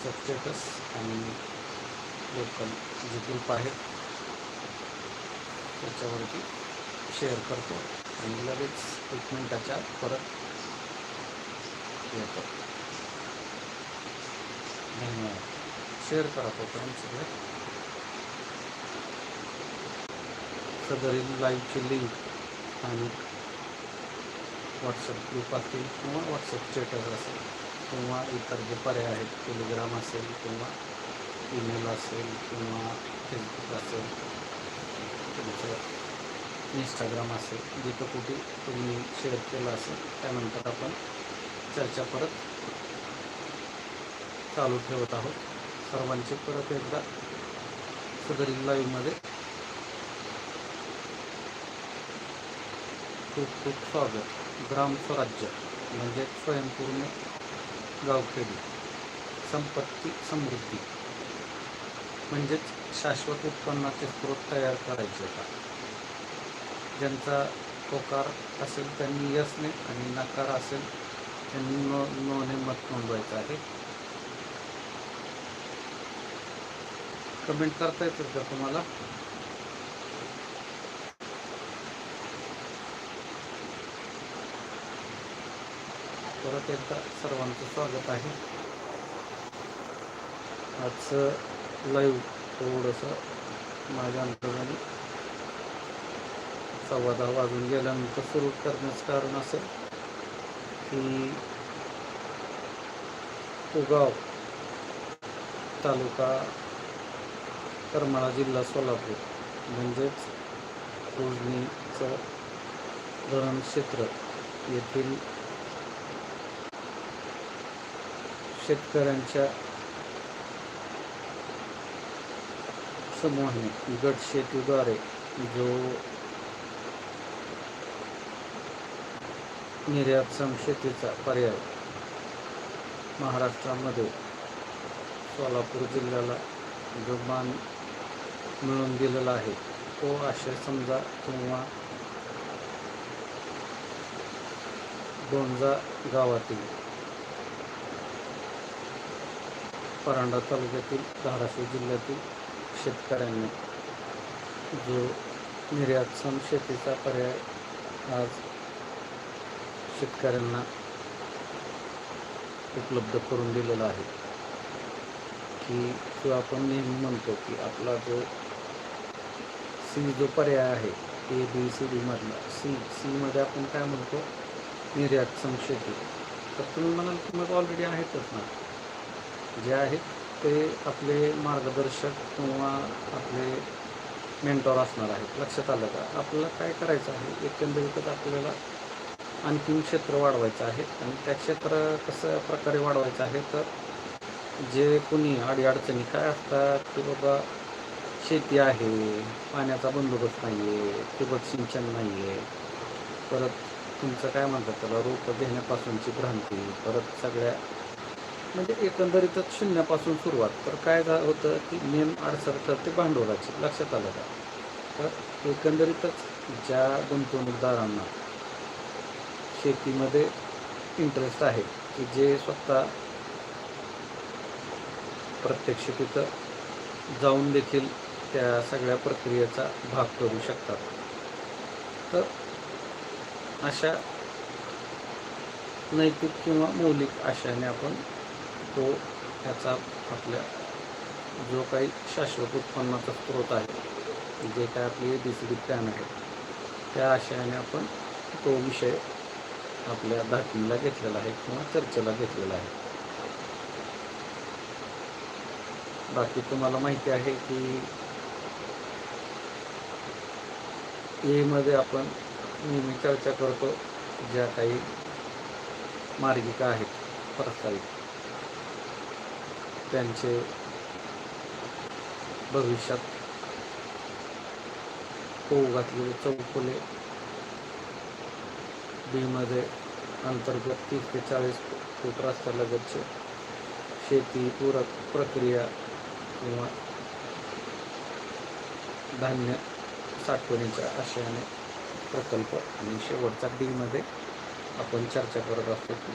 सबस्टेटस आणि लोकल जे ग्रुप आहेत त्याच्यावरती शेअर करतो आणि लगेच एक मिनटाच्या परत येतो. धन्यवाद. शेअर करा तोपर्यंत सगळे. सदरील लाईव्हची लिंक आणि व्हॉट्सअप ग्रुप असतील किंवा व्हॉट्सअप स्टेटस असेल. किंवा इतर जे पर्याय आहेत टेलिग्राम असेल किंवा ईमेल असेल किंवा फेसबुक असेल तुमचं इंस्टाग्राम असेल जिथं कुठे तुम्ही शेअर केलं असेल त्यानंतर आपण चर्चा परत चालू ठेवत आहोत. सर्वांचे परत एकदा सदरील लाईव्हमध्ये खूप खूप स्वागत. ग्राम स्वराज्य म्हणजे स्वयंपूर्ण गावखेडी संपत्ती समृद्धी. म्हणजेच शाश्वत उत्पन्नाचे स्रोत तयार करायचे का? ज्यांचा होकार असेल त्यांनी यसने आणि नकार असेल त्यांनी नो नोने मत नोंदवायचं आहे. कमेंट करता येतील का तुम्हाला? परत एकदा सर्वांचं स्वागत आहे. आजचं लाईव्ह थोडंसं माझ्या अंतर्गत सव्वा दहा वाजून गेल्यानंतर सुरू करण्याचं कारण असेल की उगाव तालुका करमाळा जिल्हा सोलापूर म्हणजेच उजनीचं धरण क्षेत्र येथील शेतकऱ्यांच्या समूहाने गट शेतीद्वारे जो निर्यातक्षम शेतीचा पर्याय महाराष्ट्रामध्ये सोलापूर जिल्ह्याला जो मान मिळून दिलेला आहे तो आशय समजा किंवा दोनजा गावातील परांडा तालुक्यातील धाराशिव जिल्ह्यातील शेतकऱ्यांनी जो निर्यातक्षम शेतीचा पर्याय आज शेतकऱ्यांना उपलब्ध करून दिलेला आहे की जो आपण नेहमी म्हणतो की आपला जो सी जो पर्याय आहे ए बी सी डीमधला सी सीमध्ये आपण काय म्हणतो निर्यातक्षम शेती. तर तुम्ही म्हणाल की मग ऑलरेडी आहेतच ना. जे आहेत ते आपले मार्गदर्शक किंवा आपले मेंटॉर असणार आहेत. लक्षात आलं का? आपल्याला काय करायचं आहे? एकंदरीतच आपल्याला आणखीन क्षेत्र वाढवायचं आहे. आणि त्या क्षेत्र कसं प्रकारे वाढवायचं आहे? तर जे कोणी अडीअडचणी काय असतात की बाबा शेती आहे पाण्याचा बंदोबस्त नाही आहे ठिबक सिंचन नाही आहे परत तुमचं काय म्हणतात त्याला? रोप घेण्यापासूनची भ्रांती परत सगळ्या म्हणजे एकंदरीतच शून्यापासून सुरुवात. तर काय होतं की मेन अडचण ते भांडवलाची लक्षात आलं का? तर एकंदरीतच ज्या गुंतवणूकदारांना शेतीमध्ये इंटरेस्ट आहे की जे स्वतः प्रत्यक्ष तिथं जाऊन देखील त्या सगळ्या प्रक्रियेचा भाग करू शकतात. तर अशा नैतिक किंवा मौलिक आशाने आपण तो ह्याचा आपल्या जो काही शाश्वत उत्पन्नाचा स्रोत आहे जे काय आपली बी सी डी प्लॅन आहे त्या आशयाने आपण तो विषय आपल्या धाटणीला घेतलेला आहे किंवा चर्चेला घेतलेला आहे. बाकी तुम्हाला माहिती आहे की एमध्ये आपण नेहमी चर्चा करतो ज्या काही मार्गिका आहेत प्रस्तावित त्यांचे भविष्यात होऊ घातलेले चौफुले बीमध्ये अंतर्गत तीस ते चाळीस फूट रस्त्यालगतचे शेती पूरक प्रक्रिया किंवा धान्य साठवणीच्या आशयाने प्रकल्प आणि शेवटचा डीमध्ये आपण चर्चा करत असतो. की